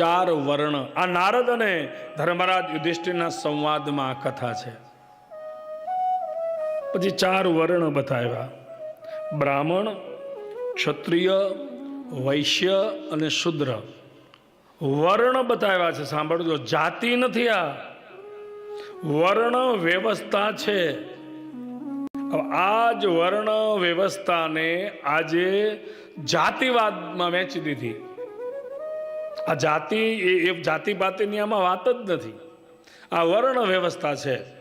ચાર વર્ણ. આ નારદ અને ધર્મરાજ યુધિષ્ઠિરના સંવાદમાં આ કથા છે. પછી ચાર વર્ણ બતાવ્યા. બ્રાહ્મણ, ક્ષત્રિય, વૈશ્ય અને શુદ્ર. વર્ણ બતાવ્યા છે. સાંભળજો જાતિ નથી આ. વર્ણ વ્યવસ્થા છે. આ જ વર્ણ વ્યવસ્થાને આજે જાતિવાદમાં વેચી દીધી. આ જાતિ, એ જાતિ પાતિની આમાં વાત જ નથી. આ વર્ણ વ્યવસ્થા છે.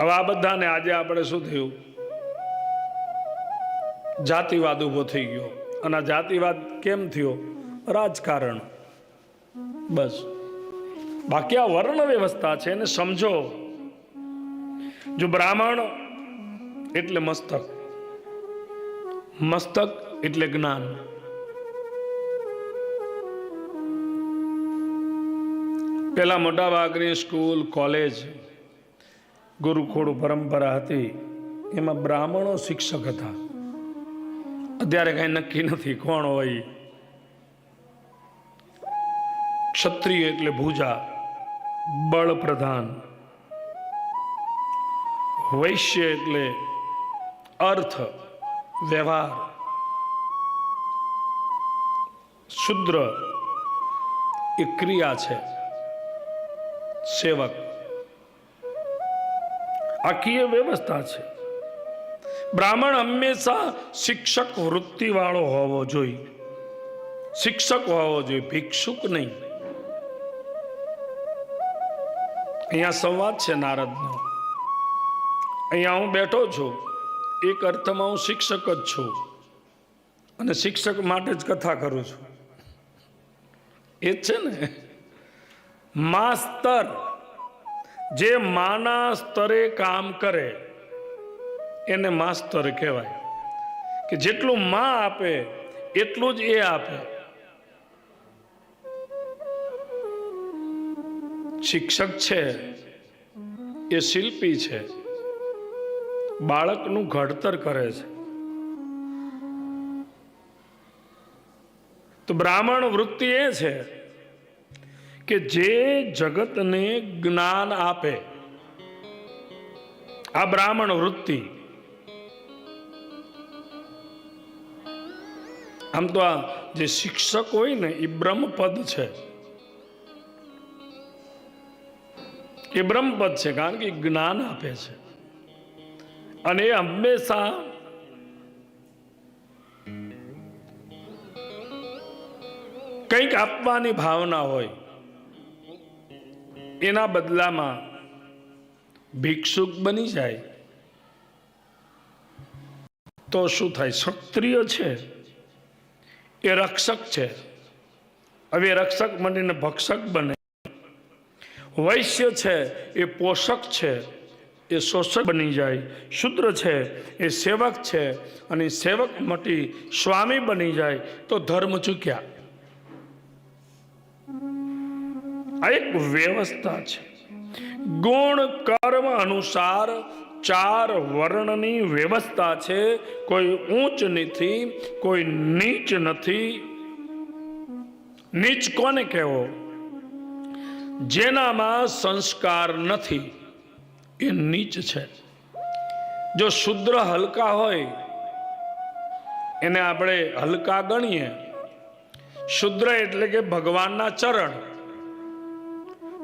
હવે આ બધાને આજે આપણે શું થયું? જાતિવાદ ઊભો થઈ ગયો. અને આ જાતિવાદ કેમ થયો? રાજકારણ. બસ. બાકી આ વર્ણ વ્યવસ્થા છે એને સમજો. જો બ્રાહ્મણ એટલે મસ્તક. મસ્તક એટલે જ્ઞાન. પેલા મોટા ભાગની સ્કૂલ, કોલેજ, ગુરુકુળ, પરંપરા હતી. એમાં બ્રાહ્મણો શિક્ષક હતા. અત્યારે કઈ નક્કી નથી કોણ હોય. ક્ષત્રિય એટલે ભૂજા બળ પ્રધાન વૈશ્ય એટલે અર્થ, વ્યવહાર. શુદ્ર એ ક્રિયા છે. સેવક. આખી વ્યવસ્થા છે. બ્રાહ્મણ હંમેશા શિક્ષક વૃત્તિ વાળો હોવો જોઈએ. શિક્ષક હોવો જોઈએ, ભિક્ષુક નહીં. અહીંયા સંવાદ છે નારદનો. અહીંયા હું બેઠો છું. એક અર્થમાં હું શિક્ષક જ છું. અને શિક્ષક માટે જ કથા કરું છું. એ જ છે ને? માસ્તર, જે માના સ્તરે કામ કરે, એને માસ્તર કહેવાય. કે જેટલું માં આપે, એટલું જ એ આપે. શિક્ષક છે, એ શિલ્પી છે. બાળકનું ઘડતર કરે છે. તો બ્રાહ્મણ વૃત્તિ એ છે કે જે જગતને જ્ઞાન આપે. આ બ્રાહ્મણ વૃત્તિ. આમ તો આ જે શિક્ષક હોય ને, એ બ્રહ્મપદ છે. એ બ્રહ્મપદ છે, કારણ કે જ્ઞાન આપે છે. અને એ હંમેશા કંઈક આપવાની ભાવના હોય. એના બદલામાં ભિક્ષુક બની જાય, તો શું થાય? ક્ષત્રિય છે, એ રક્ષક છે. હવે રક્ષક બનીને ભક્ષક બને. વૈશ્ય છે, એ પોષક છે, એ શોષક બની જાય. શુદ્ર છે, એ સેવક છે, અને સેવક મટી સ્વામી બની જાય, તો ધર્મ ચૂક્યા. આ એક વ્યવસ્થા છે. ગુણ કર્મ અનુસાર ચાર વર્ણની વ્યવસ્થા છે. કોઈ ઊંચ નથી, કોઈ નીચ નથી. નીચ કોને કહેવો? જેનામાં સંસ્કાર નથી. એ નીચ છે. જો શુદ્ર હલકા હોય, એને આપણે હલકા ગણીએ. શુદ્ર એટલે કે ભગવાનના ચરણ.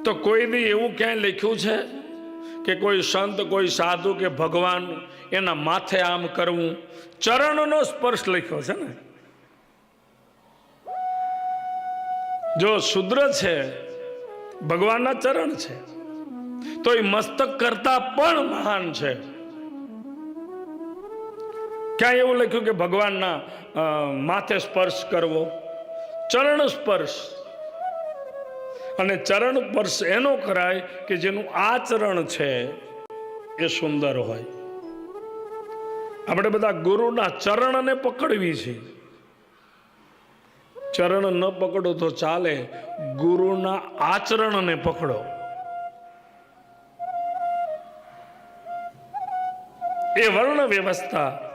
તો કોઈ દી એવું ક્યાંય લખ્યું છે કે કોઈ સંત, કોઈ સાધુ કે ભગવાન એના માથે આમ કરવું? ચરણનો સ્પર્શ લખ્યો છે ને. જો શુદ્ર છે, ભગવાનના ચરણ છે, તો એ મસ્તક કરતા પણ મહાન છે. ક્યાં એવું લખ્યું કે ભગવાનના માથે સ્પર્શ કરવો? ચરણ સ્પર્શ. અને ચરણ સ્પર્શ એનો કરાય કે જેનું આચરણ છે એ સુંદર હોય. આપણે બધા ગુરુના ચરણને પકડવી છે. ચરણ ન પકડો તો ચાલે, ગુરુના આચરણને પકડો. એ વર્ણ વ્યવસ્થા